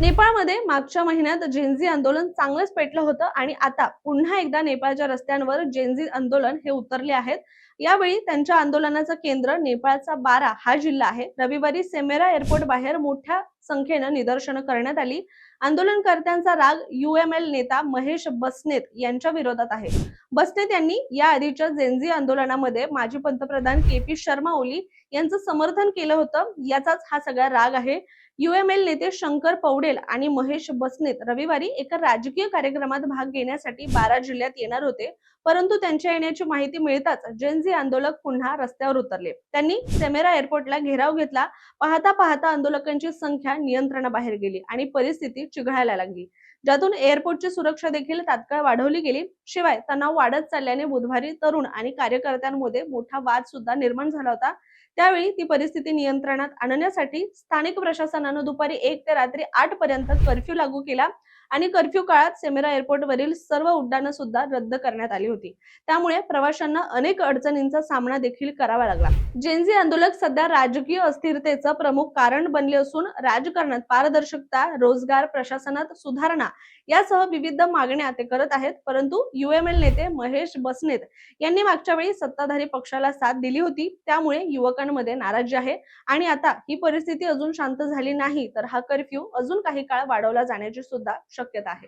नेपाळमध्ये मागच्या महिन्यात जेन्झी आंदोलन चांगलंच पेटलं होतं आणि आता पुन्हा एकदा नेपाळच्या रस्त्यांवर जेन्झी आंदोलन हे उतरले आहेत. यावेळी त्यांच्या आंदोलनाचं केंद्र नेपाळचा बारा हा जिल्हा आहे. रविवारी सेमेरा एअरपोर्ट बाहेर मोठ्या संख्येनं निदर्शनं करण्यात आली. आंदोलनकर्त्यांचा राग युएमएल नेता महेश बसनेत यांच्या विरोधात आहे. बसनेत यांनी या आधीच्या जेनझी आंदोलनामध्ये माजी पंतप्रधान के पी शर्मा ओली यांचं समर्थन केलं होतं. याचाच हा सगळा राग आहे. युएमएल नेते शंकर पौडेल आणि महेश बसनेत रविवारी एका राजकीय कार्यक्रमात भाग घेण्यासाठी बारा जिल्ह्यात येणार होते. परंतु त्यांच्या येण्याची माहिती मिळताच जेनझी आंदोलक पुन्हा रस्त्यावर उतरले. त्यांनी सेमेरा एअरपोर्टला घेराव घेतला. पाहता पाहता आंदोलकांची संख्या नियंत्रणाबाहेर गेली आणि परिस्थिती चिघळायला लागली. ज्यातून एअरपोर्टची सुरक्षा देखील तात्काळ वाढवली गेली. शिवाय तणाव वाढत चालल्याने बुधवारी तरुण आणि कार्यकर्त्यांमध्ये मोठा वाद सुद्धा निर्माण झाला होता. त्यावेळी ती परिस्थिती नियंत्रणात आणण्यासाठी स्थानिक प्रशासनानं दुपारी एक ते रात्री आठ पर्यंत कर्फ्यू लागू केला आणि कर्फ्यू काळात सेमेरा एअरपोर्टवरील सर्व उड्डाणं सुद्धा रद्द करण्यात आली होती. त्यामुळे प्रवाशांना अनेक अडचणी अडचणींचा सामना देखील करावा लागला. जेनझी आंदोलक सध्या राजकीय अस्थिरतेचं प्रमुख कारण बनले असून राजकारणात पारदर्शकता रोजगार प्रशासनात सुधारणा यासह विविध मागण्या ते करत आहेत. परंतु युएमएल नेते महेश बसनेत यांनी मागच्या वेळी सत्ताधारी पक्षाला साथ दिली होती. त्यामुळे युवकांमध्ये नाराजी आहे. आणि आता ही परिस्थिती अजून शांत झाली नाही तर हा कर्फ्यू अजून काही काळ वाढवला जाण्याची सुद्धा शक्यता आहे.